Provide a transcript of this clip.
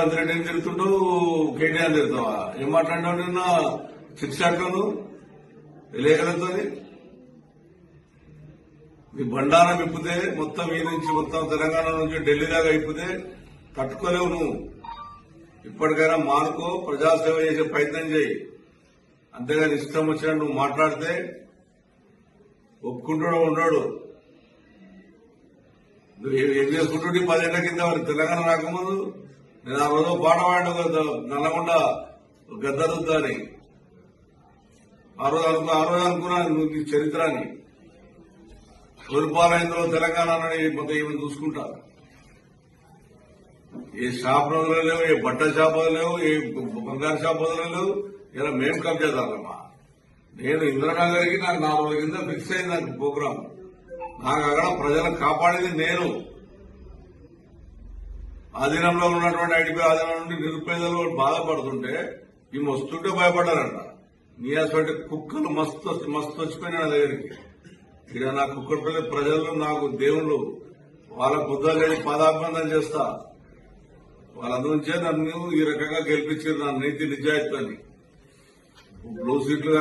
రెడ్డి రెడ్డిని తిరుగుతుంటావు కేటీఆర్ తిరుగుతావా? ఏం మాట్లాడినావు నిన్న? సిక్స్ అంటాను లేఖలతో మీ బండారం ఇప్పితే మొత్తం ఈ నుంచి మొత్తం తెలంగాణ నుంచి ఢిల్లీ దాకా ఇప్పితే తట్టుకోలేవు నువ్వు. ఇప్పటికైనా మానుకో ప్రజాసేవ చేసే ప్రయత్నం చేయి. అంతేగాని ఇష్టం వచ్చినట్టు నువ్వు మాట్లాడితే ఒప్పుకుంటూ ఉన్నాడు. నువ్వు ఏం- ఏం చేసుకుంటుంటే పదేళ్ళ కింద తెలంగాణ రాకముందు నేను ఆ రోజు పాట పాడు నల్లగొండ గద్దరుద్దని ఆ రోజు అనుకు ఆ రోజు అనుకున్నా నువ్వు నీ చరిత్రని. తూర్పాలయంలో తెలంగాణ మొత్తం ఏమైనా చూసుకుంటా. ఏ షాప్ రోజులు లేవు ఏ బట్టల షాప్ లేవు ఏ బంగారు షాప్ లేవు ఇలా మేము కబ్జా చేద్దామమ్మా. నేను ఇంద్రనగర్కి నాకు నాలుగు రోజుల కింద ఫిక్స్ అయింది నాకు ప్రోగ్రామ్ నాకు అక్కడ ప్రజలను కాపాడేది నేను. ఆధీనంలో ఉన్నటువంటి ఐడిపి ఆధీనం నుండి నిరుపేదలు బాధపడుతుంటే ఈ వస్తుంటే భయపడ్డారంట. నీ అటువంటి కుక్కలు మస్తు మస్తు వచ్చిపోయినా నా దగ్గరికి. ఇక్కడ నా కుక్కడపల్లి ప్రజలు నాకు దేవుళ్ళు. వాళ్ళ బుద్ధాలు పాదాభివందన చేస్తా. వాళ్ళందుంచే నన్ను ఈ రకంగా గెలిపించారు నా నీతి నిజాయితీ బ్లూ సీట్లు